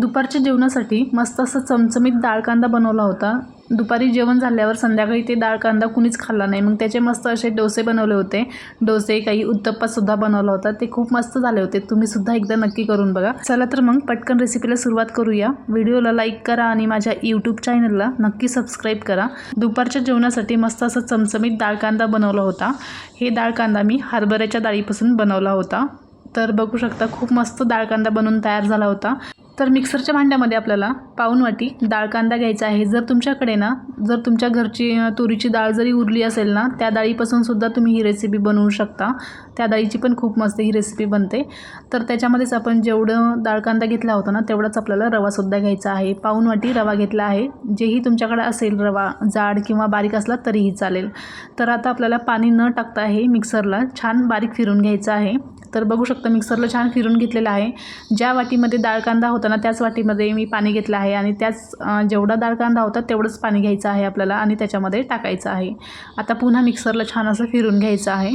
दुपारच्या जेवणासाठी मस्त असं चमचमीत डाळ कांदा बनवला होता. दुपारी जेवण झाल्यावर संध्याकाळी ते डाळ कांदा कुणीच खाल्ला नाही. मग त्याचे मस्त असे डोसे बनवले होते. डोसे काही उत्तप्पासुद्धा बनवला होता. ते खूप मस्त झाले होते. तुम्हीसुद्धा एकदा नक्की करून बघा. चला तर मग पटकन रेसिपीला सुरुवात करूया. व्हिडिओला लाईक करा आणि माझ्या यूट्यूब चॅनलला नक्की सबस्क्राईब करा. दुपारच्या जेवणासाठी मस्त असं चमचमीत डाळ कांदा बनवला होता. हे डाळ कांदा मी हरभऱ्याच्या डाळीपासून बनवला होता. तर बघू शकता खूप मस्त डाळ कांदा बनवून तयार झाला होता. तर मिक्सरच्या भांड्यामध्ये आपल्याला पाऊन वाटी डाळ कांदा घ्यायचा आहे. जर तुमच्याकडे ना जर तुमच्या घरची तुरीची डाळ जरी उरली असेल ना त्या डाळीपासून सुद्धा तुम्ही ही रेसिपी बनवू शकता. त्या डाळीची पण खूप मस्त ही रेसिपी बनते. तर त्याच्यामध्येच आपण जेवढं डाळ कांदा घेतला होता ना तेवढाच आपल्याला रवासुद्धा घ्यायचा आहे. पाऊन वाटी रवा घेतला आहे. जेही तुमच्याकडे असेल रवा जाड किंवा बारीक असला तरीही चालेल. तर आता आपल्याला पाणी न टाकता हे मिक्सरला छान बारीक फिरून घ्यायचं आहे. तर बघू शकता मिक्सरला छान फिरून घेतलेलं आहे. ज्या वाटीमध्ये डाळ कांदा होता ना त्याच वाटीमध्ये मी पाणी घेतलं आहे आणि त्याच जेवढा डाळ कांदा होता तेवढंच पाणी घ्यायचं आहे आपल्याला आणि त्याच्यामध्ये टाकायचं आहे. आता पुन्हा मिक्सरला छान असं फिरून घ्यायचं आहे.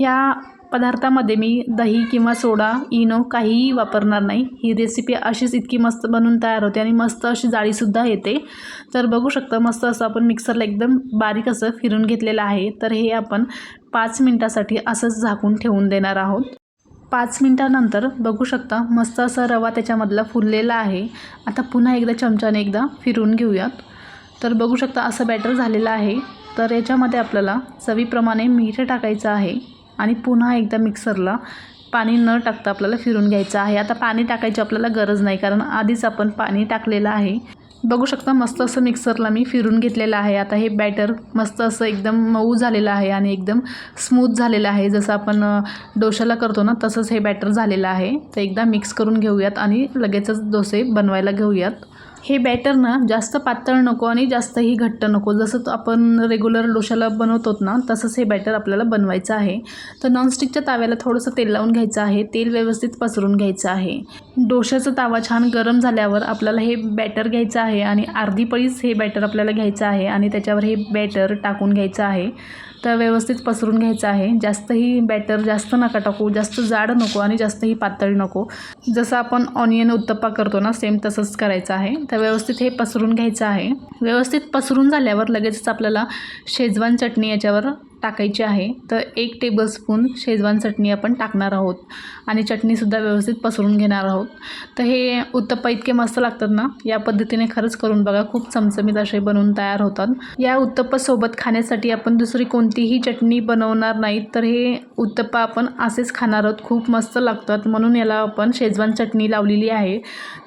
या पदार्थामध्ये मी दही किंवा सोडा इनो काहीही वापरणार नाही. ही रेसिपी अशीच इतकी मस्त बनून तयार होते आणि मस्त अशी जाळीसुद्धा येते. तर बघू शकता मस्त असं आपण मिक्सरला एकदम बारीक असं फिरून घेतलेलं आहे. तर हे आपण पाच मिनटासाठी असंच झाकून ठेवून देणार आहोत. पाच मिनटानंतर बघू शकता मस्त असा रवा त्याच्यामधला फुललेला आहे. आता पुन्हा एकदा चमच्याने एकदा फिरून घेऊयात. तर बघू शकता असं बॅटर झालेलं आहे. तर याच्यामध्ये आपल्याला चवीप्रमाणे मीठ टाकायचं आहे आणि पुन्हा एकदा मिक्सरला पाणी न टाकता आपल्याला फिरून घ्यायचं आहे. आता पाणी टाकायची आपल्याला गरज नाही कारण आधीच आपण पाणी टाकलेलं आहे. बघू शकता मस्त असं मिक्सरला मी फिरून घेतलेलं आहे. आता हे बॅटर मस्त असं एकदम मऊ झालेलं आहे आणि एकदम स्मूथ झालेलं आहे. जसं आपण डोशाला करतो ना तसंच हे बॅटर झालेलं आहे. तर एकदा मिक्स करून घेऊयात आणि लगेचच डोसे बनवायला घेऊयात. हे बॅटर ना जास्त पातळ नको आणि जास्तही घट्ट नको. जसं आपण रेग्युलर डोशाला बनवतो ना तसंच हे बॅटर आपल्याला बनवायचं आहे. तर नॉनस्टिकच्या ताव्याला थोडंसं तेल लावून घ्यायचं आहे. तेल व्यवस्थित पसरून घ्यायचं आहे. डोशाचा तावा छान गरम झाल्यावर आपल्याला हे बॅटर घ्यायचं आहे आणि अर्धी पळीच हे बॅटर आपल्याला घ्यायचं आहे आणि त्याच्यावर हे बॅटर टाकून घ्यायचं आहे. तर व्यवस्थित पसरून घ्यायचं आहे. जास्तही बॅटर जास्त नका टाकू जास्त जाड नको आणि जास्तही पातळ नको. जसं आपण ऑनियन उत्तप्पा करतो ना सेम तसंच करायचं आहे. तर व्यवस्थित हे पसरून घ्यायचं आहे. व्यवस्थित पसरून झाल्यावर लगेचच आपल्याला शेजवान चटणी याच्यावर टाकायची आहे. तर एक टेबलस्पून शेजवान चटणी आपण टाकणार आहोत. आणि चटणीसुद्धा व्यवस्थित पसरून घेणार आहोत. तर हे उत्तप्पा इतके मस्त लागतात ना या पद्धतीने खरंच करून बघा खूप चमचमीत असे बनवून तयार होतात. या उत्तप्पासोबत खाण्यासाठी आपण दुसरी कोणतीही चटणी बनवणार नाहीत तर हे उत्तप्पा आपण असेच खाणार आहोत. खूप मस्त लागतात. म्हणून याला आपण शेजवान चटणी लावलेली आहे.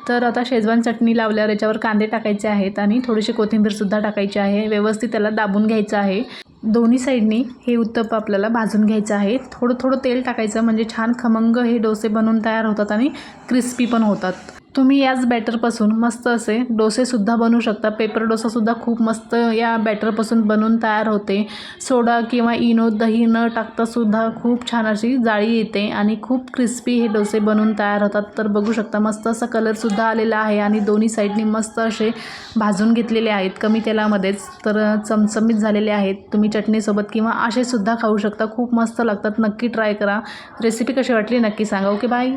तर आता शेजवान चटणी लावल्यावर याच्यावर कांदे टाकायचे आहेत आणि थोडीशी कोथिंबीरसुद्धा टाकायची आहे. व्यवस्थित त्याला दाबून घ्यायचं आहे. दोन्ही साईडनी हे उत्तप आपल्याला भाजून घ्यायचं आहे. थोडं थोडं तेल टाकायचं म्हणजे छान खमंग हे डोसे बनवून तयार होतात आणि क्रिस्पी पण होतात. तुम्ही याच बॅटरपासून मस्त असे डोसेसुद्धा बनवू शकता. पेपर डोसासुद्धा खूप मस्त या बॅटरपासून बनवून तयार होते. सोडा किंवा इनो दही न टाकतासुद्धा खूप छान अशी जाळी येते आणि खूप क्रिस्पी हे डोसे बनवून तयार होतात. तर बघू शकता मस्त असा कलरसुद्धा आलेला आहे आणि दोन्ही साईडनी मस्त असे भाजून घेतलेले आहेत. कमी तेलामध्येच तर चमचमीत झालेले आहेत. तुम्ही चटणीसोबत किंवा असेसुद्धा खाऊ शकता. खूप मस्त लागतात. नक्की ट्राय करा. रेसिपी कशी वाटली नक्की सांगा. Okay bye